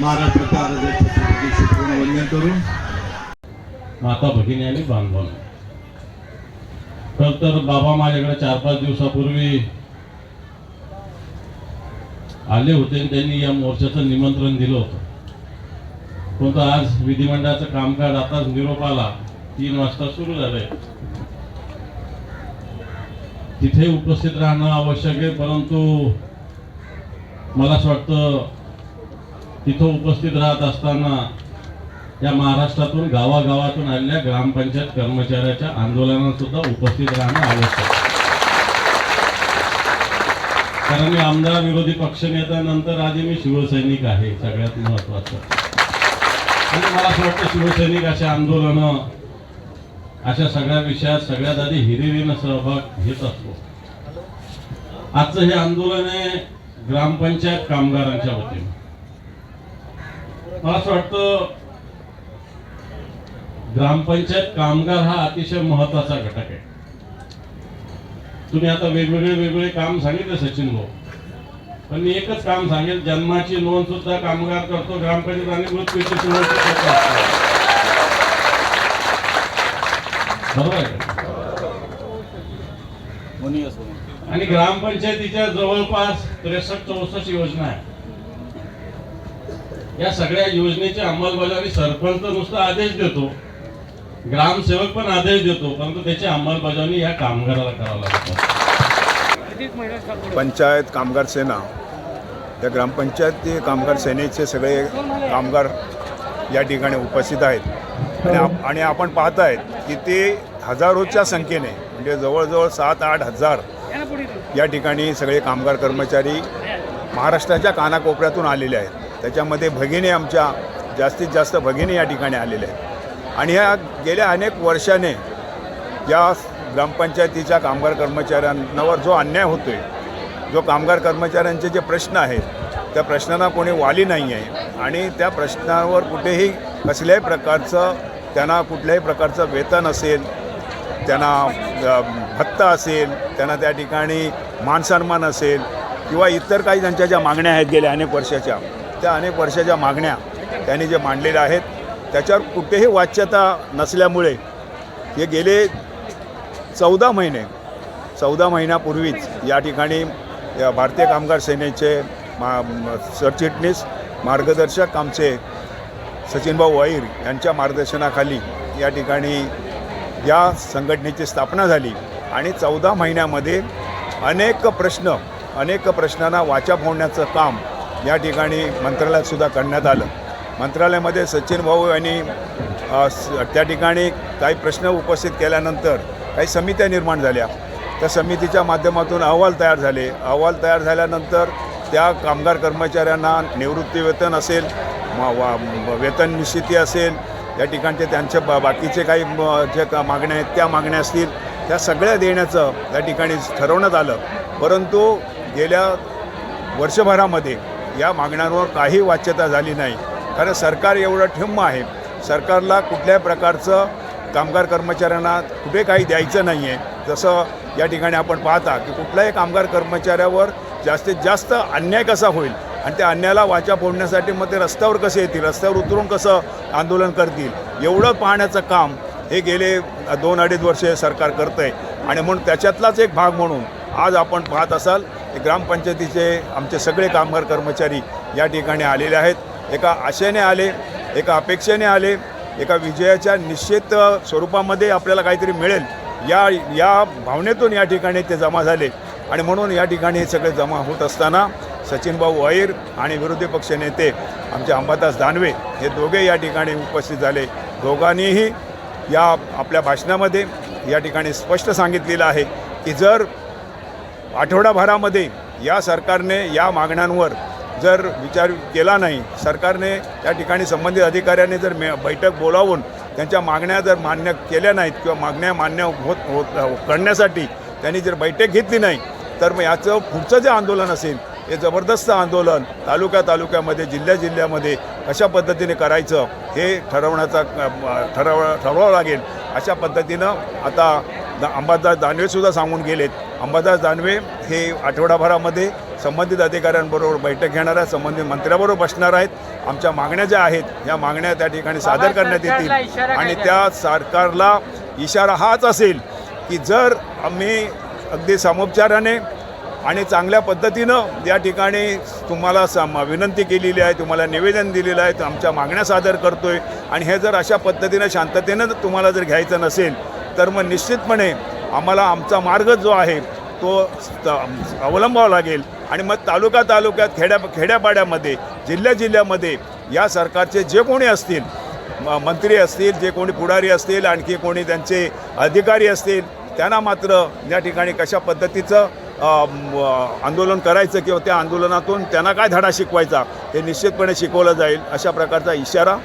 महाराष्ट्राच्या वंदन करून. माता भगिनी आणि बांधवांना तर तर बाबा माझ्याकडे चार पाच दिवसापूर्वी आले होते त्यांनी या मोर्चाचं निमंत्रण दिलं होतं. परंतु आज विधिमंडळाचं कामकाज आताच निरोप आला. तीन वाजता सुरू झालंय. तिथे उपस्थित राहणं आवश्यक आहे परंतु मला असं वाटतं तिथं उपस्थित राहत असताना या महाराष्ट्रातून गावागावातून आलेल्या ग्रामपंचायत कर्मचाऱ्याच्या आंदोलनात सुद्धा उपस्थित राहणं आवश्यक कारण मी आमदार विरोधी पक्षनेत्यानंतर आधी मी शिवसैनिक आहे सगळ्यात महत्वाचं. आणि मला असं वाटतं शिवसैनिक असे आंदोलनं अशा सगळ्या विषयात सगळ्यात आधी हिरिरीनं सहभाग घेत असतो. आजचं हे आंदोलन आहे ग्रामपंचायत कामगारांच्या वतीनं. मला असं वाटतं ग्रामपंचायत कामगार हा अतिशय महत्त्वाचा घटक आहे तुम्ही आता वेगवेगळे वेगवेगळे काम सांगितले सचिन भाऊ पण मी एकच काम सांगेल जन्माची नोंद सुद्धा कामगार करतो ग्रामपंचायत आणि मृत्यूची नोंद. बरोबर आहे? आणि ग्रामपंचायतीच्या जवळपास त्रेसष्ट चौसष्ट योजना आहे या सगळ्या योजनेची अंमलबजावणी सरपंच नुसता आदेश देतो. ग्रामसेवक पण आदेश देतो परंतु त्याची अंमलबजावणी या कामगाराला करावं लागतं. पंचायत कामगार सेना. या ग्रामपंचायती कामगार सेनेचे सगळे कामगार या ठिकाणी उपस्थित आहेत. आणि आणि आपण पाहत आहेत की ते हजारोच्या संख्येने म्हणजे जवळजवळ सात आठ हजार या ठिकाणी सगळे कामगार कर्मचारी महाराष्ट्राच्या कानाकोपऱ्यातून आलेले आहेत. त्याच्यामध्ये भगिनी आमच्या जास्तीत जास्त भगिनी या ठिकाणी आलेल्या आहेत. आणि ह्या गेल्या अनेक वर्षाने या ग्रामपंचायतीच्या कामगार कर्मचाऱ्यांवर जो अन्याय होतो आहे जो कामगार कर्मचाऱ्यांचे जे प्रश्न आहेत त्या प्रश्नांना कोणी वाली नाही आहे. आणि त्या प्रश्नावर कुठेही कसल्याही प्रकारचं त्यांना कुठल्याही प्रकारचं वेतन असेल त्यांना भत्ता असेल त्यांना त्या ठिकाणी मानसन्मान असेल किंवा इतर काही त्यांच्या ज्या मागण्या आहेत गेल्या अनेक वर्षाच्या त्या अनेक वर्षाच्या मागण्या त्यांनी जे मांडलेल्या आहेत त्याच्यावर कुठेही वाच्यता नसल्यामुळे हे गेले चौदा महिने. चौदा महिन्यापूर्वीच या ठिकाणी या भारतीय कामगार सेनेचे मा सरचिटणीस मार्गदर्शक आमचे सचिनभाऊ वाईर यांच्या मार्गदर्शनाखाली या ठिकाणी या संघटनेची स्थापना झाली आणि चौदा महिन्यामध्ये अनेक प्रश्न अनेक प्रश्नांना वाचा फोडण्याचं काम या ठिकाणी मंत्रालयातसुद्धा काढण्यात करण्यात आलं. मंत्रालयामध्ये सचिन भाऊ यांनी त्या ठिकाणी काही प्रश्न उपस्थित केल्यानंतर काही समित्या निर्माण झाल्या. त्या समितीच्या माध्यमातून अहवाल तयार झाले. अहवाल तयार झाल्यानंतर त्या कामगार कर्मचाऱ्यांना निवृत्ती वेतन असेल मा- वा- वेतन निश्चिती असेल या ठिकाणचे त्यांचे बा बाकीचे काही जे का मागण्या आहेत त्या मागण्या असतील त्या सगळ्या देण्याचं त्या ठिकाणी ठरवण्यात आलं. परंतु गेल्या वर्षभरामध्ये या मागण्यांवर काही वाच्यता झाली नाही. कारण सरकार एवढं ठिम्म आहे. सरकारला कुठल्याही प्रकारचं कामगार कर्मचाऱ्यांना कुठे काही द्यायचं नाही आहे जसं या ठिकाणी आपण पाहता की कुठल्याही कामगार कर्मचाऱ्यावर जास्तीत जास्त अन्याय कसा होईल आणि त्या अन्यायाला वाचा फोडण्यासाठी मग ते रस्त्यावर कसे येतील? रस्त्यावर उतरून कसं आंदोलन करतील? एवढं पाहण्याचं काम हे गेले दोन अडीच वर्षे सरकार करतं आहे आणि म्हणून त्याच्यातलाच एक भाग म्हणून आज आपण पाहत असाल ग्रामपंचायतीचे आमचे सगळे कामगार कर्मचारी या ठिकाणी आलेले आहेत. एका आशेने आले एका अपेक्षेने आले एका विजयाच्या निश्चित स्वरूपामध्ये आपल्याला काहीतरी मिळेल. या या भावनेतून या ठिकाणी ते जमा झाले आणि म्हणून या ठिकाणी हे सगळे जमा होत असताना सचिनभाऊ अहिर आणि विरोधी पक्ष नेते आमचे अंबादास दानवे हे दोघे या ठिकाणी उपस्थित झाले. दोघांनीही या आपल्या भाषणामध्ये या ठिकाणी स्पष्ट सांगितलेलं आहे की जर आठवडाभरामध्ये या सरकारने या मागण्यांवर जर विचार केला नाही सरकारने त्या ठिकाणी संबंधित अधिकाऱ्यांनी जर मे बैठक बोलावून त्यांच्या मागण्या जर मान्य केल्या नाहीत किंवा मागण्या मान्य होत होत करण्यासाठी त्यांनी जर बैठक घेतली नाही तर मग याचं पुढचं जे आंदोलन असेल हे जबरदस्त आंदोलन तालुक्या तालुक्यामध्ये जिल्ह्या जिल्ह्यामध्ये कशा पद्धतीने करायचं हे ठरवण्याचा ठरव ठरवावं लागेल. अशा पद्धतीनं आता दा अंबादास दानवेसुद्धा सांगून गेलेत. अंबादास दानवे हे आठवडाभरामध्ये संबंधित अधिकाऱ्यांबरोबर बैठक घेणार आहेत संबंधित मंत्र्याबरोबर बसणार आहेत. आमच्या मागण्या ज्या आहेत या मागण्या त्या ठिकाणी सादर करण्यात येतील. आणि त्या सरकारला इशारा हाच असेल की जर आम्ही अगदी सामोपचाराने आणि चांगल्या पद्धतीनं या ठिकाणी तुम्हाला सम विनंती केलेली आहे तुम्हाला निवेदन दिलेलं आहे आमच्या मागण्या सादर करतोय. आणि हे जर अशा पद्धतीनं शांततेनं तुम्हाला जर घ्यायचं नसेल तर मग निश्चितपणे आम्हाला आमचा मार्ग जो आहे तो अवलंबावा लागेल. आणि मग तालुका तालुक्यात खेड्या खेड्यापाड्यामध्ये जिल्ह्या जिल्ह्यामध्ये या सरकारचे जे कोणी असतील म- मंत्री असतील जे कोणी पुढारी असतील आणखी कोणी त्यांचे अधिकारी असतील त्यांना मात्र या ठिकाणी कशा पद्धतीचं आंदोलन करायचं किंवा त्या आंदोलनातून त्यांना काय धडा शिकवायचा हे निश्चितपणे शिकवलं जाईल. अशा प्रकारचा इशारा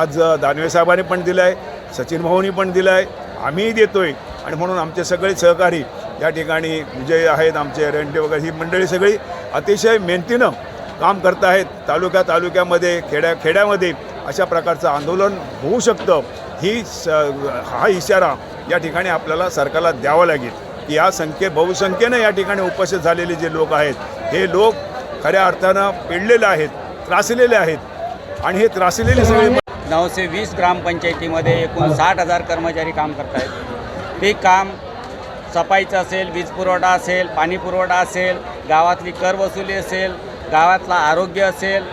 आज दानवे साहेबांनी पण दिला आहे सचिन भाऊनी पण दिला आहे आम्हीही देतोय. आणि म्हणून आमचे सगळे सहकारी या ठिकाणी विजय आहेत आमचे रेंटे वगैरे ही मंडळी सगळी अतिशय मेहनतीनं काम करत आहेत. तालुक्या तालुक्यामध्ये खेड्या खेड्यामध्ये अशा प्रकारचं आंदोलन होऊ शकतं. ही स हा इशारा या ठिकाणी आपल्याला सरकारला द्यावा लागेल. की या संख्ये बहुसंख्येनं या ठिकाणी उपस्थित झालेले जे लोक आहेत हे लोक खऱ्या अर्थानं पिडलेले आहेत त्रासलेले आहेत. आणि हे त्रासलेले सगळे नऊशे वीस ग्रामपंचायतीमध्ये एकूण साठ हजार कर्मचारी काम करत आहेत ते काम सफाईचं असेल वीज पुरवठा असेल पाणी पुरवठा असेल गावातली कर वसुली असेल गावातला आरोग्य असेल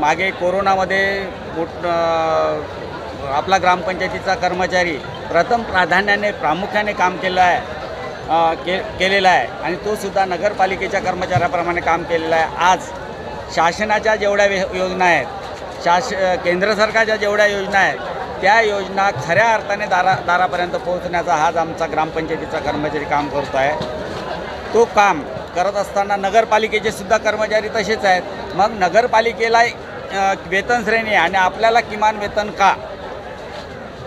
मागे कोरोनामध्ये आपला ग्रामपंचायतीचा कर्मचारी प्रथम प्राधान्याने प्रामुख्याने काम केलं आहे के केलेला आहे आणि तो सुद्धा नगरपालिकेच्या कर्मचाऱ्याप्रमाणे काम केलेलं आहे. आज शासनाच्या जेवढ्या योजना आहेत शास केंद्र सरकारच्या जेवढ्या योजना आहेत त्या योजना खऱ्या अर्थाने दारा दारापर्यंत पोहोचण्याचा हाच आमचा ग्रामपंचायतीचा कर्मचारी काम करतो आहे. तो काम करत असताना नगरपालिकेचे सुद्धा कर्मचारी तसेच आहेत. मग नगरपालिकेला वेतन श्रेणी आणि आपल्याला किमान वेतन का?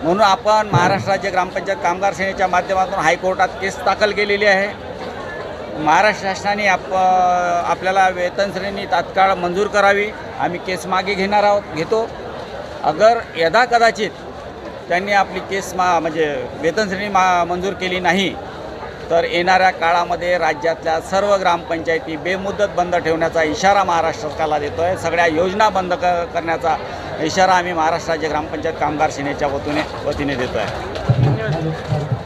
म्हणून आपण महाराष्ट्र राज्य ग्रामपंचायत कामगार सेनेच्या माध्यमातून हायकोर्टात केस दाखल केलेली आहे. महाराष्ट्र शासनाने आप आपल्याला वेतन श्रेणी तात्काळ मंजूर करावी. आम्ही केस मागे घेणार आहोत घेतो. अगर यदा कदाचित त्यांनी आपली केस मा म्हणजे वेतन श्रेणी मा मंजूर केली नाही तर येणाऱ्या काळामध्ये राज्यातल्या सर्व ग्रामपंचायती बेमुदत बंद ठेवण्याचा इशारा महाराष्ट्र सरकारला देतो आहे सगळ्या योजना बंद क करण्याचा इशारा आम्ही महाराष्ट्र राज्य ग्रामपंचायत कामगार सेनेच्या वतीने वतीने देतो आहे